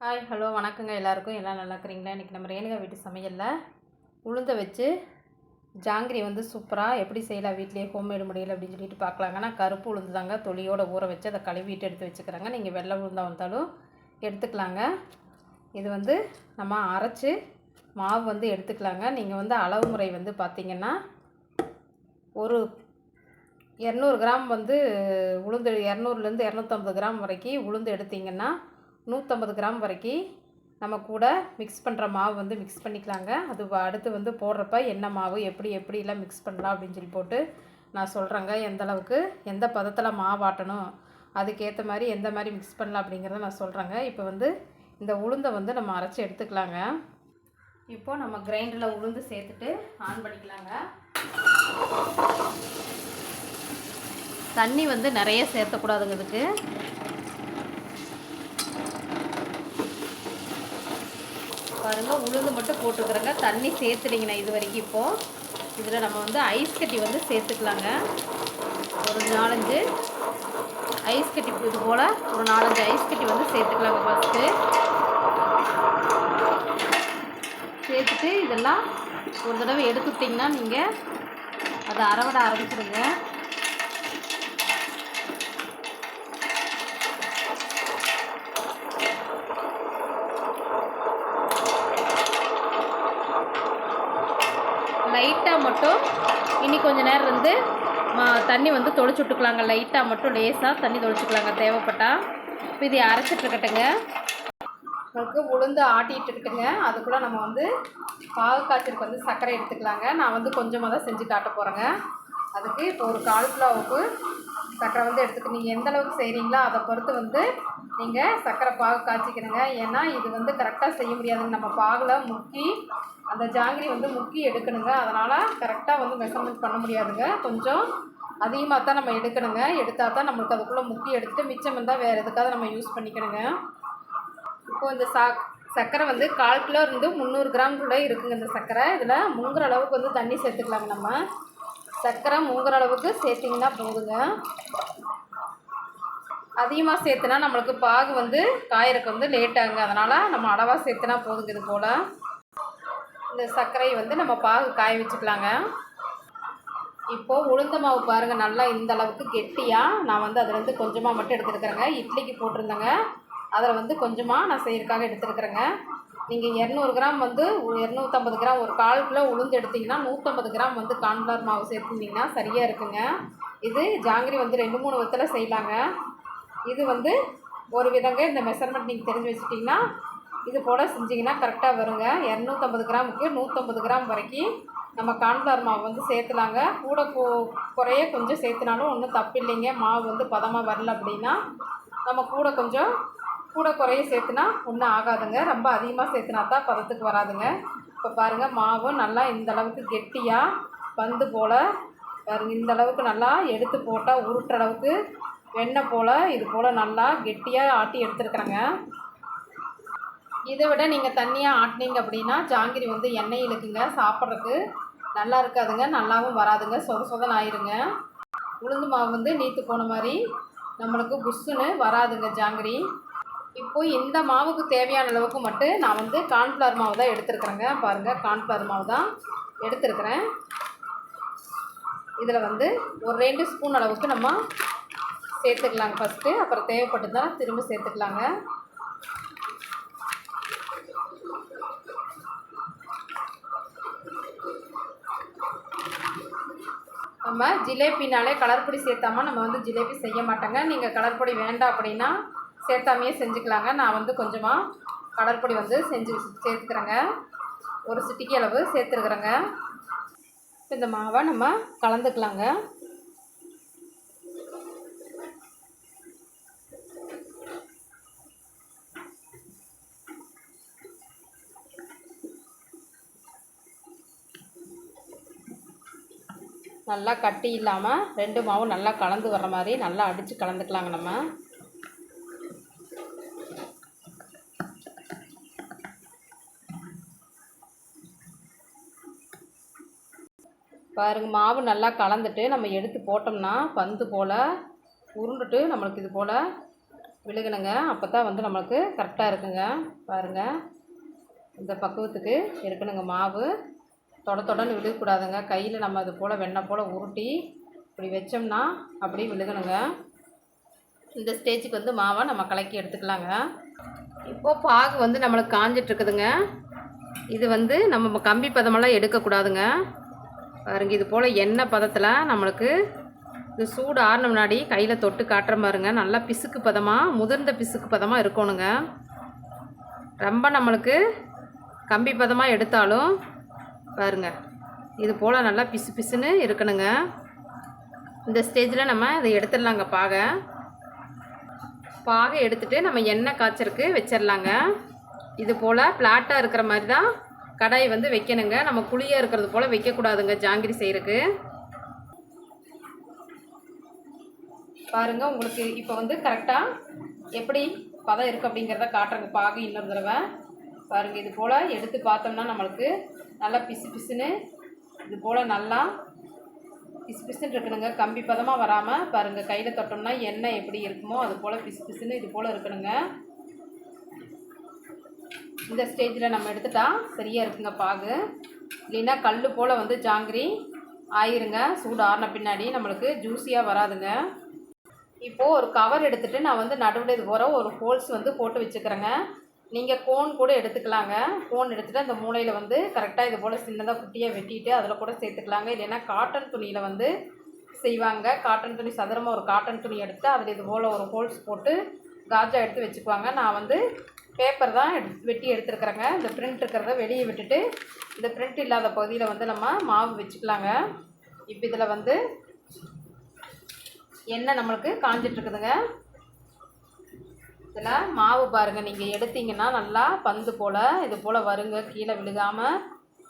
Hi hello வணக்கங்க. எல்லாருக்கும் எல்லாம் நல்லா இருக்கிறீங்களா? இன்றைக்கி நம்ம ரேணுகா வீட்டு சமையலில் உளுந்த வச்சு ஜாங்கிரி வந்து சூப்பராக எப்படி செய்யலாம் வீட்லேயே ஹோம்மேடு முடியல அப்படின்னு சொல்லிட்டு பார்க்கலாங்க. நான் கருப்பு உளுந்து தாங்க தொலியோட ஊற வச்சு அதை கழுவிட்டு எடுத்து வச்சுக்கிறாங்க. நீங்கள் வெள்ளை உளுந்தா வந்தாலும் எடுத்துக்கலாங்க. இது வந்து நம்ம அரைச்சி மாவு வந்து எடுத்துக்கலாங்க. நீங்கள் வந்து அளவு முறை வந்து பார்த்திங்கன்னா ஒரு இரநூறு கிராம் வந்து உளுந்து இரநூறுலேருந்து இரநூத்தம்பது கிராம் வரைக்கும் உளுந்து எடுத்திங்கன்னா நூற்றம்பது கிராம் வரைக்கும் நம்ம கூட மிக்ஸ் பண்ணுற மாவு வந்து மிக்ஸ் பண்ணிக்கலாங்க. அது அடுத்து வந்து போடுறப்ப என்ன மாவு எப்படி எப்படிலாம் மிக்ஸ் பண்ணலாம் அப்படின்னு சொல்லி போட்டு நான் சொல்கிறேங்க எந்த அளவுக்கு எந்த பதத்தில் மாவாட்டணும் அதுக்கேற்ற மாதிரி எந்த மாதிரி மிக்ஸ் பண்ணலாம் அப்படிங்கிறத நான் சொல்கிறேங்க இப்போ வந்து இந்த உளுந்தை வந்து நம்ம அரைச்சி எடுத்துக்கலாங்க. இப்போது நம்ம கிரைண்டரில் உளுந்து சேர்த்துட்டு ஆன் பண்ணிக்கலாங்க. தண்ணி வந்து நிறைய சேர்த்தக்கூடாதுங்க இதுக்கு. பாருங்க. உளுந்து மட்டும் போட்டுக்கிறேங்க. தண்ணி சேர்த்துலிங்கண்ணா இது வரைக்கும் இப்போது இதில் நம்ம வந்து ஐஸ் கட்டி வந்து சேர்த்துக்கலாங்க. ஒரு நாலஞ்சு ஐஸ் கட்டி இது போல் ஒரு நாலஞ்சு ஐஸ் கட்டி வந்து சேர்த்துக்கலாங்க ஃபஸ்ட்டு சேர்த்துட்டு இதெல்லாம் ஒரு தடவை எடுத்துட்டிங்கன்னா நீங்கள் அதை அரைவிட ஆரம்பிச்சிடுங்க தண்ணி வந்து தொளிச்சு விட்டுக்கலாங்க லைட்டாக மட்டும் லேசாக தண்ணி தொளிச்சுக்கலாங்க. தேவைப்பட்டால் இப்போ இதை அரைச்சிட்ருக்கட்டுங்க உங்களுக்கு உளுந்து ஆட்டிகிட்டு இருக்குங்க. அதுக்குள்ளே நம்ம வந்து பாகு காய்ச்சலுக்கு வந்து சர்க்கரை எடுத்துக்கலாங்க. நான் வந்து கொஞ்சமாக தான் செஞ்சு காட்ட போகிறேங்க அதுக்கு இப்போ ஒரு கால் சர்க்கரை வந்து எடுத்துக்க நீங்கள் எந்த அளவுக்கு செய்கிறீங்களோ அதை பொறுத்து வந்து நீங்கள் சர்க்கரை பாகு காய்ச்சிக்கணுங்க. ஏன்னா இது வந்து கரெக்டாக செய்ய முடியாதுங்க. நம்ம பாகில் முக்கி அந்த ஜாங்கிரி வந்து முக்கி எடுக்கணுங்க. அதனால் கரெக்டாக வந்து மெஷர்மெண்ட் பண்ண முடியாதுங்க. கொஞ்சம் அதிகமாக தான் நம்ம எடுக்கணுங்க. எடுத்தால் தான் நம்மளுக்கு அதுக்குள்ளே முக்கி எடுத்துகிட்டு மிச்சம் இருந்தால் வேறு எதுக்காக நம்ம யூஸ் பண்ணிக்கணுங்க. இப்போ இந்த சா சர்க்கரை வந்து கால் கிலோ இருந்து முந்நூறு கிராம் கூட இருக்குங்க இந்த சர்க்கரை இதில் முங்குற அளவுக்கு வந்து தண்ணி சேர்த்துக்கலாங்க நம்ம. சர்க்கரை முங்குற அளவுக்கு சேர்த்திங்கன்னா போதுங்க. அதிகமாக சேர்த்துனா நம்மளுக்கு பாகு வந்து காயறக்கு வந்து லேட் ஆகுங்க. அதனால் நம்ம அளவாக சேர்த்துனா போதுங்க இது போல். இந்த சர்க்கரையை வந்து நம்ம பாகு காய வச்சுக்கலாங்க. இப்போது உளுந்த மாவு பாருங்கள் நல்லா இந்த அளவுக்கு கெட்டியாக நான் வந்து அதில் வந்து கொஞ்சமாக மட்டும் எடுத்துருக்குறேங்க. இட்லிக்கு போட்டிருந்தேங்க. அதில் வந்து கொஞ்சமாக நான் செய்யறதுக்காக எடுத்துருக்குறேங்க. நீங்கள் இரநூறு கிராம் வந்து இரநூத்தம்பது கிராம் ஒரு கால் கிலோ உளுந்து எடுத்திங்கன்னா நூற்றம்பது கிராம் வந்து கான்ஃப்ளவர் மாவு சேர்த்துருந்தீங்கன்னா சரியாக இருக்குங்க. இது ஜாங்கிரி வந்து ரெண்டு மூணு விதத்தில் செய்யலாங்க இது வந்து ஒரு விதங்க இந்த மெஷர்மெண்ட் நீங்கள் தெரிஞ்சு வச்சுட்டிங்கன்னா இது போல் செஞ்சிங்கன்னா கரெக்டாக வருங்க. இரநூத்தம்பது கிராமுக்கு நூற்றம்பது கிராம் வரைக்கும் நம்ம கான்ஃப்ளவர் மாவு வந்து சேர்த்துலாங்க. கூட கு குறைய கொஞ்சம் சேர்த்துனாலும் ஒன்றும் தப்பு இல்லைங்க மாவு வந்து பதமாக வரல அப்படின்னா நம்ம கூட கொஞ்சம் கூட குறைய சேர்த்துனா ஒன்றும் ஆகாதுங்க. ரொம்ப அதிகமாக சேர்த்துனா தான் பதத்துக்கு வராதுங்க. இப்போ பாருங்கள் மாவும் நல்லா இந்த அளவுக்கு கெட்டியாக பந்து போல் பாருங்க இந்த அளவுக்கு நல்லா எடுத்து போட்டால் உருட்டுற அளவுக்கு வெண்ணெய் போல் இது போல் நல்லா கெட்டியாக ஆட்டி எடுத்துருக்குறேங்க. இதை விட நீங்கள் தண்ணியாக ஆட்டினீங்க அப்படின்னா ஜாங்கிரி வந்து எண்ணெய் இழுக்குங்க சாப்பிட்றதுக்கு. நல்லா இருக்காதுங்க நல்லாவும் வராதுங்க. சொத சொதன் ஆயிருங்க உளுந்து மாவு வந்து நீத்து போன மாதிரி நம்மளுக்கு குஸ்ஸுன்னு வராதுங்க ஜாங்கிரி. இப்போ இந்த மாவுக்கு தேவையான அளவுக்கு மட்டும் நான் வந்து கார்ன்ஃப்ளவர் மாவு தான் எடுத்துருக்குறேங்க. பாருங்கள் கார்ன்ஃப்ளவர் மாவு தான் எடுத்துருக்குறேன். இதில் வந்து ஒரு ரெண்டு ஸ்பூன் அளவுக்கு நம்ம சேர்த்துக்கலாங்க ஃபஸ்ட்டு அப்புறம் தேவைப்பட்டுதுன்னா திரும்ப சேர்த்துக்கலாங்க. நம்ம ஜிலேபினாலே கலர் பொடி நம்ம வந்து ஜிலேபி செய்ய மாட்டோங்க. நீங்கள் கலர் பொடி வேண்டாம் அப்படின்னா சேர்த்தாமையே செஞ்சுக்கலாங்க. நான் வந்து கொஞ்சமாக கலர் பொடி வந்து செஞ்சு சேர்த்துக்கிறேங்க. ஒரு சிட்டிக்கு அளவு சேர்த்துருக்குறேங்க. இந்த மாவை நம்ம கலந்துக்கலாங்க. நல்லா கட்டி இல்லாமல் ரெண்டு மாவும் நல்லா கலந்து வர்ற மாதிரி நல்லா அடித்து கலந்துக்கலாங்க நம்ம. பாருங்க மாவு நல்லா கலந்துட்டு நம்ம எடுத்து போட்டோம்னா பந்து போல் உருண்டுட்டு நம்மளுக்கு இது போல் விழுகணுங்க அப்போ தான் வந்து நம்மளுக்கு கரெக்டாக இருக்குங்க. பாருங்கள் இந்த பக்குவத்துக்கு இருக்கணுங்க மாவு. தொட தொடன்னு விழுகக்கூடாதுங்க. கையில் நம்ம அது போல் வெண்ணெய் போல் உருட்டி இப்படி வச்சோம்னா அப்படியே விழுகணுங்க. இந்த ஸ்டேஜுக்கு வந்து மாவை நம்ம கலக்கி எடுத்துக்கலாங்க. இப்போது பாகு வந்து நம்மளுக்கு காஞ்சிட்ருக்குதுங்க. இது வந்து நம்ம கம்பி பதமெல்லாம் எடுக்கக்கூடாதுங்க. பாருங்க இது போல் எண்ணெய் பதத்தில் நம்மளுக்கு இது சூடு ஆறின முன்னாடி கையில் தொட்டு காட்டுற பாருங்க நல்லா பிசுக்கு பதமாக முதிர்ந்த பிசுக்கு பதமாக இருக்கணுங்க. ரொம்ப நம்மளுக்கு கம்பி பதமாக எடுத்தாலும் பாருங்க. இது போல் நல்லா பிசு பிசுன்னு இருக்கணுங்க. இந்த ஸ்டேஜில் நம்ம இதை எடுத்துடலாங்க பாகை. பாகை எடுத்துட்டு நம்ம எண்ணெய் காய்ச்சறக்கு வச்சிடலாங்க. இது போல் பிளாட்டாக இருக்கிற மாதிரி தான் கடாயை வந்து வைக்கணுங்க. நம்ம குழியாக இருக்கிறது போல் வைக்கக்கூடாதுங்க ஜாங்கிரி செய்கிறக்கு பாருங்க உங்களுக்கு இப்போ வந்து கரெக்டாக எப்படி பதம் இருக்குது அப்படிங்கிறத காட்டுறங்க. பாகு இன்னொரு தடவை. பாருங்கள் இது போல் எடுத்து பார்த்தோம்னா நம்மளுக்கு நல்லா பிசு பிசுன்னு இது போல் நல்லா பிசு பிசுன்னு இருக்கணுங்க. கம்பி பதமாக வராமல் பாருங்கள் கையில் தொட்டோம்னா எண்ணெய் எப்படி இருக்குமோ அது போல் பிசு பிசுன்னு இது போல் இருக்கணுங்க. இந்த ஸ்டேஜில் நம்ம எடுத்துட்டா சரியாக இருக்குங்க பாகு. இல்லைன்னா கல் போல் வந்து ஜாங்கிரி ஆயிருங்க. சூடு ஆறின பின்னாடி நம்மளுக்கு ஜூஸியாக வராதுங்க. இப்போது ஒரு கவர் எடுத்துகிட்டு நான் வந்து நடுவில் இது போகிற ஒரு ஹோல்ஸ் வந்து போட்டு வச்சுக்கிறேங்க. நீங்கள் கோன் கூட எடுத்துக்கலாங்க. கோன் எடுத்துகிட்டு அந்த மூலையில் வந்து கரெக்டாக இது போல் சின்னதாக குட்டியாக வெட்டிட்டு அதில் கூட சேர்த்துக்கலாங்க. இல்லைன்னா காட்டன் துணியில் வந்து செய்வாங்க. காட்டன் துணி சதுரமாக ஒரு காட்டன் துணி எடுத்து அதில் இது போல் ஒரு ஹோல்ஸ் போட்டு காஜா எடுத்து வச்சுக்குவாங்க. நான் வந்து பேப்பர் தான் எடு வெட்டி எடுத்துருக்குறேங்க. இந்த பிரிண்ட் இருக்கிறத வெளியே விட்டுட்டு இந்த பிரிண்ட் இல்லாத பகுதியில் வந்து நம்ம மாவு வச்சுக்கலாங்க. இப்போ இதில் வந்து எண்ணெய் நம்மளுக்கு காஞ்சிட்ருக்குதுங்க இதில் மாவு பாருங்கள் நீங்கள் எடுத்தீங்கன்னா நல்லா பந்து போல் இது போல் வருங்க. கீழே விழுகாமல்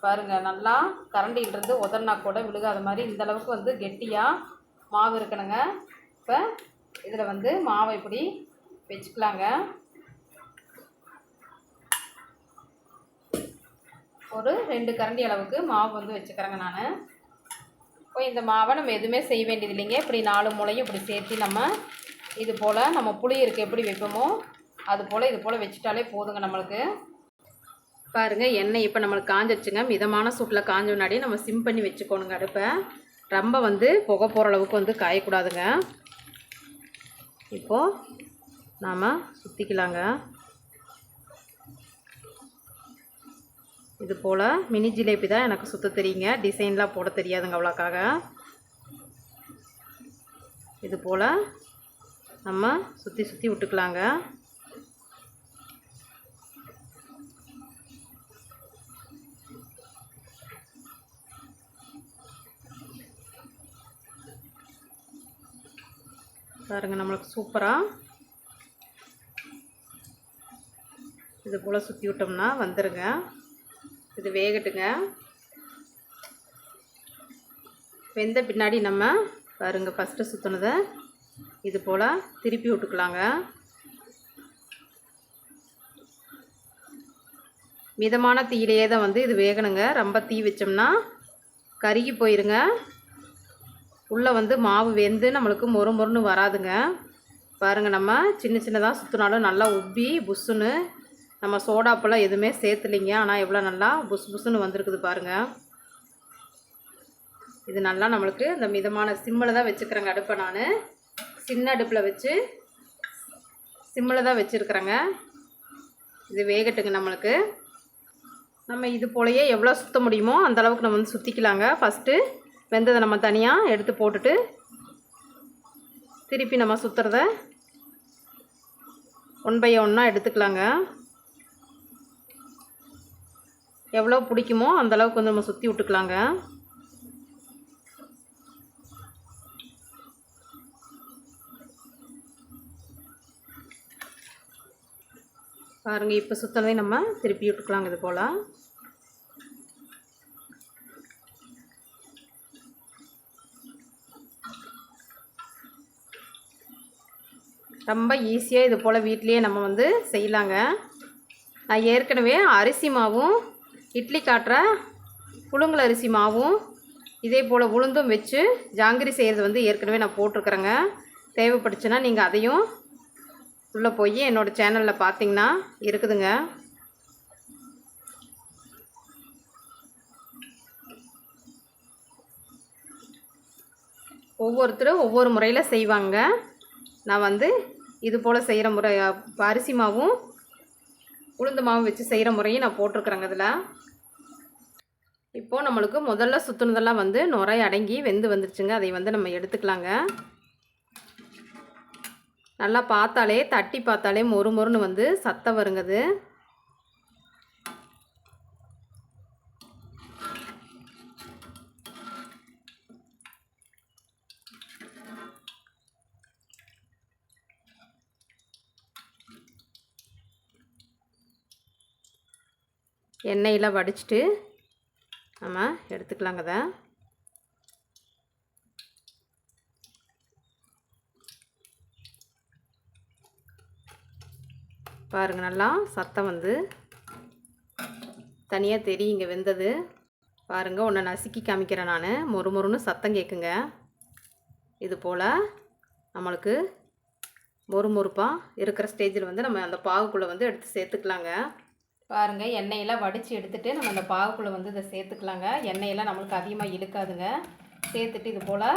பாருங்கள் நல்லா கரண்டிலிருந்து உதறினா கூட விழுகாத மாதிரி இந்தளவுக்கு வந்து கெட்டியாக மாவு இருக்கணுங்க. இப்போ இதில் வந்து மாவை இப்படி வச்சுக்கலாங்க. ஒரு ரெண்டு கரண்டி அளவுக்கு மாவு வந்து வச்சுக்கிறேங்க நான். இப்போ இந்த மாவை நம்ம எதுவுமே செய்ய வேண்டியது இல்லைங்க. இப்படி நாலு மூலையும் இப்படி சேர்த்து நம்ம இது போல் நம்ம புளி இருக்கு எப்படி வைப்போமோ அது போல் இது போல் வச்சுட்டாலே போதுங்க நம்மளுக்கு. பாருங்கள் எண்ணெய் இப்போ நம்மளுக்கு காஞ்சிருச்சுங்க. மிதமான சூட்டில் காஞ்ச முன்னாடி நம்ம சிம் பண்ணி வச்சுக்கோணுங்க அடுப்பை. ரொம்ப வந்து புகை போகிற அளவுக்கு வந்து காயக்கூடாதுங்க. இப்போது நாம் சுற்றிக்கலாங்க இது போல் மினி ஜிலேபி தான் எனக்கு சுத்த தெரியுங்க. டிசைன்லாம் போட தெரியாதுங்க அவ்வளோக்காக. இது போல் நம்ம சுற்றி சுற்றி விட்டுக்கலாங்க. பாருங்க நம்மளுக்கு சூப்பராக இது போல் சுற்றி விட்டோம்னா வந்துடுங்க இது வேகட்டுங்க. வெந்த பின்னாடி நம்ம பாருங்க ஃபஸ்ட்டு சுற்றினதை இது போல் திருப்பி விட்டுக்கலாங்க. மிதமான தீயிலேயே தான் வந்து இது வேகணுங்க. ரொம்ப தீ வச்சோம்னா கருகி போயிருங்க. உள்ளே வந்து மாவு வெந்து நம்மளுக்கு மொறு மொறுன்னு வராதுங்க. பாருங்கள் நம்ம சின்ன சின்னதாக சுற்றினாலும் நல்லா உப்பி புஷ்ஷுன்னு நம்ம சோடாப்பெல்லாம் எதுவுமே சேர்த்துலிங்க. ஆனால் எவ்வளோ நல்லா புஸ் புஸ்ஸுன்னு வந்திருக்குது பாருங்கள் இது நல்லா நம்மளுக்கு இந்த மிதமான சிம்மில் தான் வச்சுக்கிறேங்க அடுப்பை நான். சின்ன அடுப்பில் வச்சு சிம்மில் தான் வச்சுருக்குறேங்க. இது வேகட்டுங்க நம்மளுக்கு. நம்ம இது போலயே எவ்வளோ சுற்ற முடியுமோ அந்த அளவுக்கு நம்ம வந்து சுற்றிக்கலாங்க ஃபஸ்ட்டு வெந்ததை நம்ம தனியாக எடுத்து போட்டுட்டு திருப்பி நம்ம சுற்றுறத ஒன் பை ஒன்னாக எடுத்துக்கலாங்க. எவ்வளோ பிடிக்குமோ அந்த அளவுக்கு வந்து நம்ம சுற்றி விட்டுக்கலாங்க. பாருங்க இப்போ சுத்தனதை நம்ம திருப்பி விட்டுக்கலாங்க இது போல். ரொம்ப ஈஸியாக இது போல் வீட்லேயே நம்ம வந்து செய்யலாங்க. நான் ஏற்கனவே அரிசி மாவும் இட்லி காட்டுற புழுங்கல் அரிசி மாவும் இதே போல் உளுந்தும் வச்சு ஜாங்கிரி செய்கிறது வந்து ஏற்கனவே நான் போட்டிருக்கிறேங்க. தேவைப்பட்டுச்சுன்னா நீங்கள் அதையும் உள்ளே போய் என்னோடய சேனலில் பார்த்தீங்கன்னா இருக்குதுங்க. ஒவ்வொருத்தரும் ஒவ்வொரு முறையில் செய்வாங்க. நான் வந்து இது போல் செய்கிற முறை அரிசி மாவும் உளுந்து மாவும் வச்சு செய்கிற முறையும் நான் போட்டிருக்குறேங்க இதில். இப்போது நம்மளுக்கு முதல்ல சுற்றுனதெல்லாம் வந்து நுரை அடங்கி வெந்து வந்துருச்சுங்க. அதை வந்து நம்ம எடுத்துக்கலாங்க. நல்லா பார்த்தாலே தட்டி பார்த்தாலே மொறு மொறுன்னு வந்து சத்தம் வருங்கது. எண்ணெயில் வடிச்சிட்டு நம்ம எடுத்துக்கலாங்க பாருங்கள் நல்லா சத்தம் வந்து. தனியாக தெரியுங்க வெந்தது. பாருங்கள் ஒன்றை நசுக்கி காமிக்கிறேன் நான். மொறு மொறுன்னு சத்தம் கேட்குங்க இது போல் நம்மளுக்கு மொறு மொறுப்பாக இருக்கிற ஸ்டேஜில் வந்து நம்ம அந்த பாகுக்குள்ளே வந்து எடுத்து சேர்த்துக்கலாங்க. பாருங்கள் எண்ணெயெல்லாம் வடித்து எடுத்துகிட்டு நம்ம அந்த பாகுக்குள்ளே வந்து இதை சேர்த்துக்கலாங்க. எண்ணெயெல்லாம் நம்மளுக்கு அதிகமாக இழுக்காதுங்க. சேர்த்துட்டு இது போல்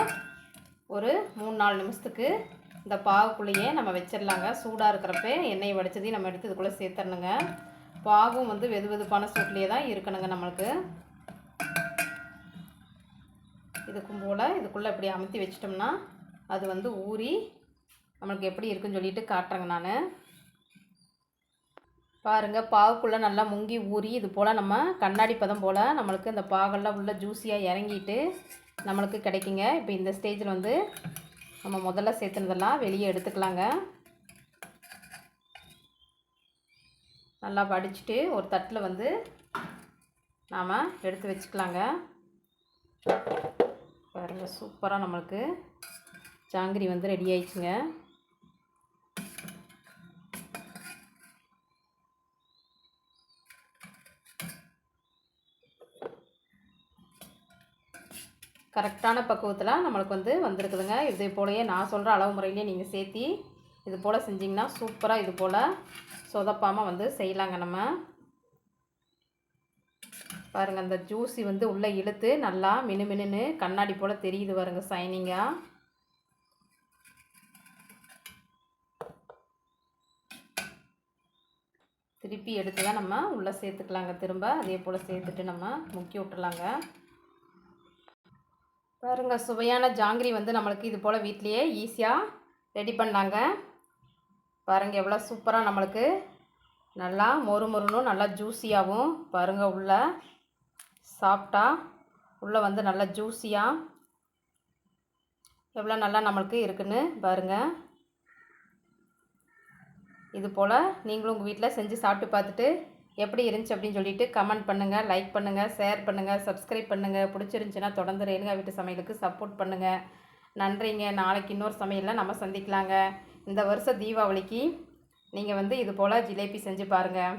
ஒரு மூணு நாலு நிமிஷத்துக்கு இந்த பாகுக்குள்ளேயே நம்ம வச்சிடலாங்க. சூடாக இருக்கிறப்ப எண்ணெய் வடித்ததையும் நம்ம எடுத்து இதுக்குள்ளே சேர்த்துடணுங்க. பாகும் வந்து வெது வெதுப்பான சூட்லேயே தான் இருக்கணுங்க நம்மளுக்கு. இதுக்கும் போல் இதுக்குள்ளே இப்படி அமுத்தி வச்சிட்டோம்னா அது வந்து ஊறி நம்மளுக்கு எப்படி இருக்குன்னு சொல்லிட்டு காட்டுறேங்க நான். பாருங்கள் பாவுக்குள்ளே நல்லா முங்கி ஊறி இது போல் நம்ம கண்ணாடி பதம் போல் நம்மளுக்கு இந்த பாகெல்லாம் உள்ள ஜூஸியாக இறங்கிட்டு நம்மளுக்கு கிடைக்குங்க. இப்போ இந்த ஸ்டேஜில் வந்து நம்ம முதல்ல சேர்த்துனதெல்லாம் வெளியே எடுத்துக்கலாங்க. நல்லா வடிச்சிட்டு ஒரு தட்டில் வந்து நாம் எடுத்து வச்சுக்கலாங்க. பாருங்கள் சூப்பராக நம்மளுக்கு ஜாங்கிரி வந்து ரெடி ஆயிடுச்சுங்க. கரெக்டான பக்குவத்தில் நம்மளுக்கு வந்து வந்திருக்குதுங்க. இதே போலயே நான் சொல்கிற அளவு முறையிலே நீங்கள் சேர்த்தி இது போல் செஞ்சிங்கன்னா சூப்பராக இது போல் சொதப்பாமல் வந்து செய்யலாங்க நம்ம. பாருங்கள் அந்த ஜூஸி வந்து உள்ளே இழுத்து நல்லா மினு மினுன்னு கண்ணாடி போல் தெரியுது பாருங்கள் சைனிங்காக திருப்பி எடுத்து தான் நம்ம உள்ளே சேர்த்துக்கலாங்க. திரும்ப அதே போல் சேர்த்துட்டு நம்ம முக்கி விட்டுலாங்க பாருங்க சுவையான ஜாங்கிரி வந்து நம்மளுக்கு இது போல் வீட்லேயே ஈஸியாக ரெடி பண்ணாங்க. பாருங்கள் எவ்வளோ சூப்பராக நம்மளுக்கு. நல்லா மொறு மொறுனும் நல்லா ஜூஸியாகவும் பாருங்கள் உள்ள சாப்பிட்டா உள்ளே வந்து நல்லா ஜூஸியாக எவ்வளோ நல்லா நம்மளுக்கு இருக்குன்னு பாருங்கள் இது போல் நீங்களும் உங்கள் வீட்டில் செஞ்சு சாப்பிட்டு பார்த்துட்டு எப்படி இருந்துச்சு அப்படின்னு சொல்லிட்டு கமெண்ட் பண்ணுங்கள் லைக் பண்ணுங்கள் ஷேர் பண்ணுங்கள் சப்ஸ்கிரைப் பண்ணுங்கள் பிடிச்சிருந்துச்சின்னா தொடர்ந்து ரேணுகா வீட்டு சமையலுக்கு சப்போர்ட் பண்ணுங்கள் நன்றிங்க. நாளைக்கு இன்னொரு சமையலில் நம்ம சந்திக்கலாங்க. இந்த வருஷம் தீபாவளிக்கு நீங்கள் வந்து இது போல் ஜிலேபி செஞ்சு பாருங்கள்